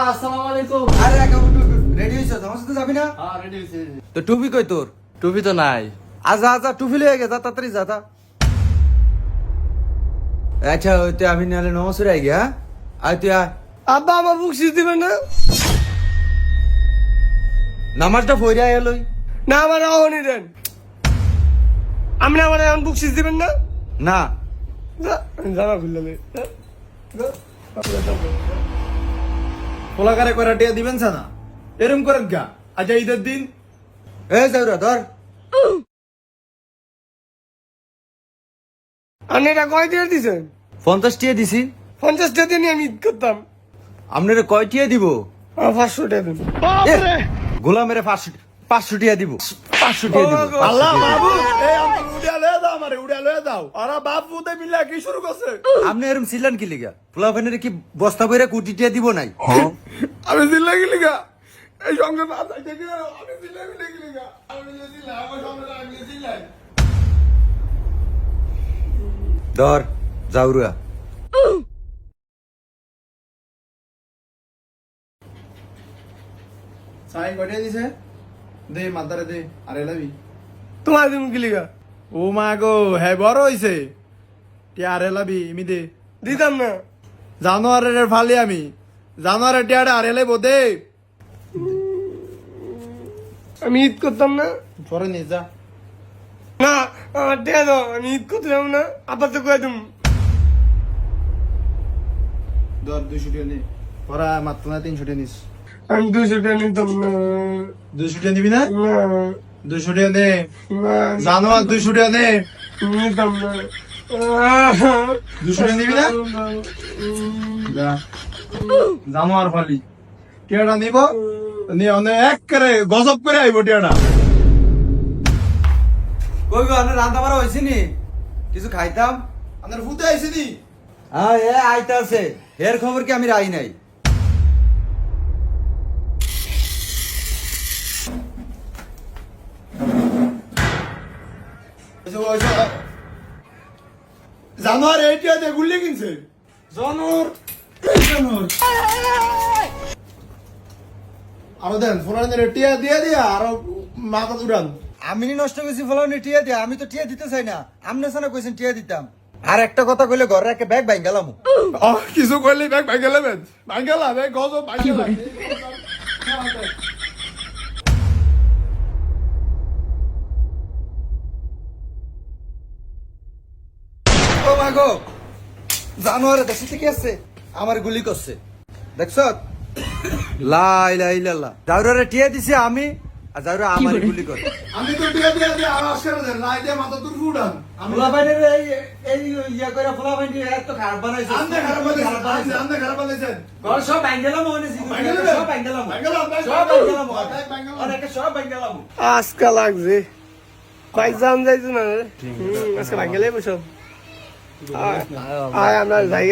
আসসালামু আলাইকুম। আরে রেডি হইছ আমার সাথে যাবি না? হ্যাঁ রেডি হয়েছে তো টুপি কই তোর? টুপি তো নাই। আজা আজা টুপি লয়ে গে যা তাড়াতাড়ি যা তা আচ্ছা ওই আমি নাহলে নমস্কার আই গিয়া আয় তুই আব্বা আমার বুক সিজ দিবেন না। নামাজটা ফইরা এলই না আমার অহনি দেন। আপনি আমার এখন বুক সিজ দিবেন না? না। খুললে। পোলাকারে করে টিয়া দিবেন না এরম করে গা। আচ্ছা ঈদের দিন? এ যাউরা ধর। আপনি এটা কয় দিয়ে দিছেন পঞ্চাশ টিয়া দিছি। পঞ্চাশ টাকা দিয়ে নিয়ে আমি ঈদ করতাম। আপনার কয় টিয়া দিব? পাঁচশো টাকা দেন। গোলামের পাঁচশো পাঁচশো টিয়া দিব। পাঁচশো টিয়া দিব। আল্লাহ বাবু আমারে উড়িয়া লয়ে দাও আরে বাপু তে মিলা কি শুরু করছে? আপনি এরম ছিলেন কি লিগা? পোলা ফেনের কি বস্তা বইরা কুটি টিয়া দিব নাই? আমি দিল্লা গেলি গা এই সংসার না থাকতে গেলে আমি দিল্লা গেলি গেলি গা আমি যে দিল্লা আমার সংসার আমি যে দিল্লা ধর যাউরা সাই কটিয়া দিছে? দে মাতারে দে আরে লাবি। তোমার দিন গেলি গা ও মা গো হে বড় হইছে। টিয়া আরে লাবি ইমি দে। দিতাম না। জানোয়ারের ফালি আমি। জানোয়ারের টিয়াটা আরে লাইব দে। আমি ঈদ করতাম না। পরে নিয়ে যা। না আমার দাও আমি ঈদ করতে যাব না। আবার তো কয়ে তুমি ধর দুইশো টিয়া নে। পরা মাত্র না তিনশো টিয়া নিস। আমি দুশো টাকা নিতাম না। দুইশো টিয়া নিবি না? না। জানোয়ার না? জানোয়ার ফালি। টিয়াটা নিব। নিয়ে অনেক এক করে গজব করে আইব টিয়াটা। কই গো আপনার রান্না বাড়া হয়েছে নি? কিছু খাইতাম? আপনার ফুতে আইসি নি? হ্যাঁ এ আইতাছে। এর খবর কি আমি রাই নাই? জানোয়ার এই টিয়াতে গুলি কিনছে জানোয়ার এই জানোয়ার আরও দেন টিয়া দিয়ে দিয়া আরও মাথা আমি নষ্ট করেছি টিয়া দিয়া আমি তো টিয়া দিতে চাই না আমনে সানা কইছেন টিয়া দিতাম আর একটা কথা কইলে ঘরে একটা ব্যাগ বাইং গেলাম কিছু করলে ব্যাগ ভাঙ্গেলে বেন ভাঙ্গেলা ব্যাগ গজব ভাঙ্গেলা ও মা গো জানোয়ারে দেশে থেকে আসছে আমার গুলি করছে। দেখছ? লাই লাই লাল্লা জাউরারে টিয়া দিছি আমি আর জাউরা আমার গুলি করে। আমি তো টিয়া দিয়া দিয়া আওয়াজ করে দেন লাই দিয়ে মাথা তুর উড়ান ফুলাবাইনের এই এই ইয়া করে ফুলাবাইনের এত খারাপ বানাইছে। আন্দে খারাপ বানাইছেন আন্দে আন্দে খারাপ বানাইছেন ঘর সব বাইঙ্গেলাম মনে ছিল সব বাইঙ্গেলাম বাইঙ্গেলাম, সব বাইঙ্গেলাম। বাইঙ্গেলাম বাইঙ্গেলাম। সব বাইঙ্গেলাম আজকা লাগছে। কয়েক যাইছো না? আজকে ভাঙ্গেলে বসব আয় আমরা যাই